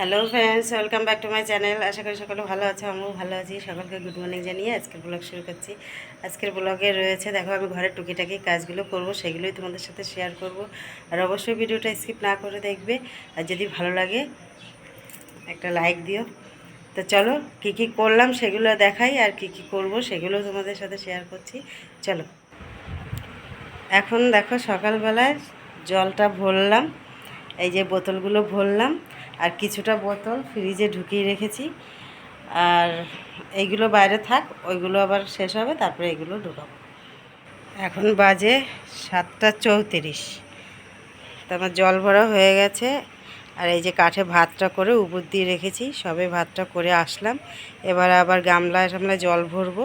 Hello friends welcome back to my channel আশা করি সকলে ভালো আছে, আমিও ভালো আছি। সকলকে গুড মর্নিং জানিয়ে আজকের ব্লগ শুরু করছি। আজকের ব্লগে রয়েছে, দেখো আমি ঘরের টুকিটাকি কাজগুলো করব, সেগুলোই তোমাদের সাথে শেয়ার করব। আর অবশ্যই ভিডিওটা স্কিপ না করে দেখবে। আর যদি ভালো লাগে, একটা লাইক দিও। তো চলো, কি কি করলাম সেগুলো দেখাই, আর কি কি করব সেগুলো তোমাদের সাথে শেয়ার করছি। চলো। এখন দেখো সকালবেলায় জলটা ভরলাম, এই যে বোতলগুলো ভরলাম। আর কিছুটা বোতল ফ্রিজে ঢুকিয়ে রেখেছি। আর এইগুলো বাইরে থাক, ওইগুলো আবার শেষ হবে, তারপরে এগুলো ঢুকাবো। এখন বাজে সাতটা চৌত্রিশ। তো আমার জল ভরা হয়ে গেছে, আর এই যে কাঠে ভাতটা করে উপর দিয়ে রেখেছি, সবে ভাতটা করে আসলাম। এবার আবার গামলায় টামলায় জল ভরবো,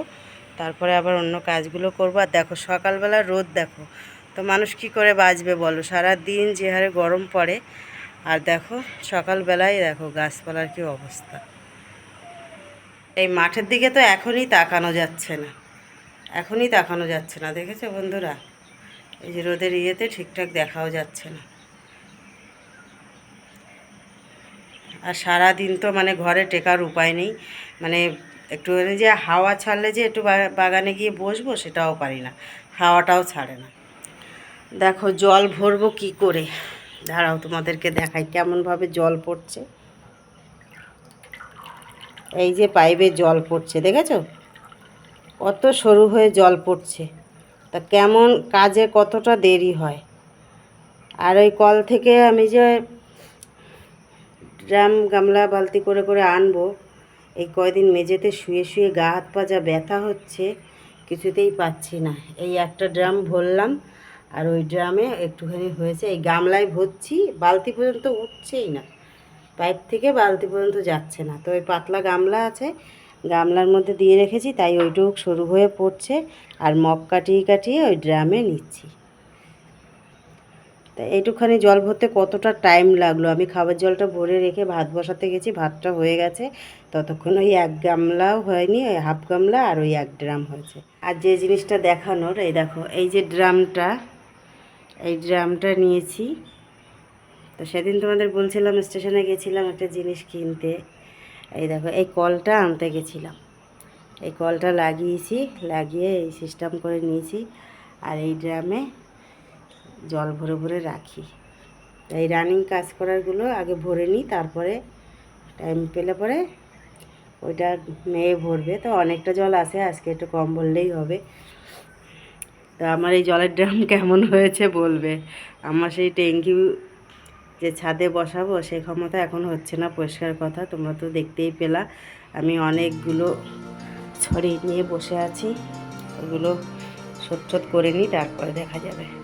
তারপরে আবার অন্য কাজগুলো করব। আর দেখো, সকালবেলা রোদ দেখো, তো মানুষ কি করে বাঁচবে বলো? সারা দিন যে হারে গরম পড়ে আর দেখো, সকালবেলায় দেখো গাছপালার কি অবস্থা। এই মাঠের দিকে তো এখনই তাকানো যাচ্ছে না। এখনই তাকানো যাচ্ছে না, দেখেছ বন্ধুরা? এই যে রোদের ইয়েতে ঠিকঠাক দেখাও যাচ্ছে না। আর সারা দিন তো মানে ঘরে টেকার উপায় নেই। মানে একটুখানি যে হাওয়া ছাড়লে যে একটু বাগানে গিয়ে বসবো সেটাও পারি না, হাওয়াটাও ছাড়ে না। দেখো জল ভরবো কি করে? দাঁড়াও তোমাদেরকে দেখাই কেমনভাবে জল পড়ছে। এই যে পাইপে জল পড়ছে, দেখেছ? কত সরু হয়ে জল পড়ছে। তা কেমন কাজে কতটা দেরি হয়। আর ওই কল থেকে আমি যে ড্রাম গামলা বালতি করে করে আনব, এই কয়দিন মেঝেতে শুয়ে শুয়ে গা হাত পা যা ব্যথা হচ্ছে, কিছুতেই পাচ্ছি না। এই একটা ড্রাম ভরলাম আর ওই ড্রামে একটুখানি হয়েছে, এই গামলায় ভরছি বালতি পর্যন্ত উঠছেই না। পাইপ থেকে বালতি পর্যন্ত যাচ্ছে না। তো ওই পাতলা গামলা আছে, গামলার মধ্যে দিয়ে রেখেছি, তাই ওইটুক সরু হয়ে পড়ছে আর মগ কাটিয়ে কাটিয়ে ওই ড্রামে নিচ্ছি। তা এইটুখানি জল ভরতে কতটা টাইম লাগল? আমি খাবার জলটা ভরে রেখে ভাত বসাতে গেছি, ভাতটা হয়ে গেছে। ততক্ষণ ওই এক গামলাও হয়নি, ওই হাফ গামলা আর ওই এক ড্রাম হয়েছে। আর যে জিনিসটা দেখানোর, এই দেখো, এই যে ড্রামটা এই ড্রামটা নিয়েছি। তো সেদিন তোমাদের বলছিলাম, স্টেশনে গেছিলাম একটা জিনিস কিনতে। এই দেখো, এই কলটা আনতে গেছিলাম। এই কলটা লাগিয়েছি, লাগিয়ে এই সিস্টেম করে নিয়েছি। আর এই ড্রামে জল ভরে ভরে রাখি। এই রানিং কাজ করারগুলো আগে ভরে নিই, তারপরে টাইম পেলে পরে ওইটা মেয়ে ভরবে। তো অনেকটা জল আছে আজকে একটু কম বললেই হবে। তো আমার এই জলের ড্রাম কেমন হয়েছে বলবে? আমার সেই ট্যাঙ্কি যে ছাদে বসাবো, সে ক্ষমতা এখন হচ্ছে না, পরিষ্কার কথা, তোমরা তো দেখতেই পেলা। আমি অনেকগুলো ছড়ি নিয়ে বসে আছি, ওগুলো ছোট করে নিই, তারপরে দেখা যাবে।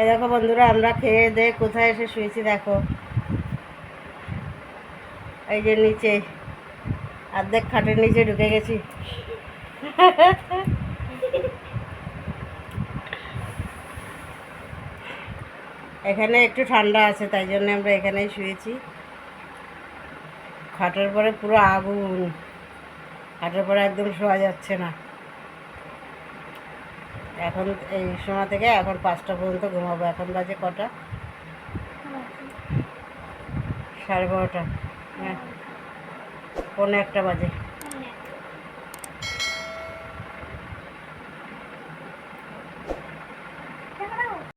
এই দেখো বন্ধুরা, আমরা খেয়ে দে কোথায় এসে শুয়েছি দেখো। এই যে নিচে, অর্ধেক খাটের নিচে ঢুকে গেছি। এখানে একটু ঠান্ডা আছে, তাই জন্য আমরা এখানেই শুয়েছি। খাটের পরে পুরো আগুন, খাটের পরে একদম শোয়া যাচ্ছে না। এখন এই সময় থেকে এখন পাঁচটা পর্যন্ত ঘুমাবো। এখন বাজে কটা? সাড়ে বারোটা। হ্যাঁ পনেরো একটা বাজে।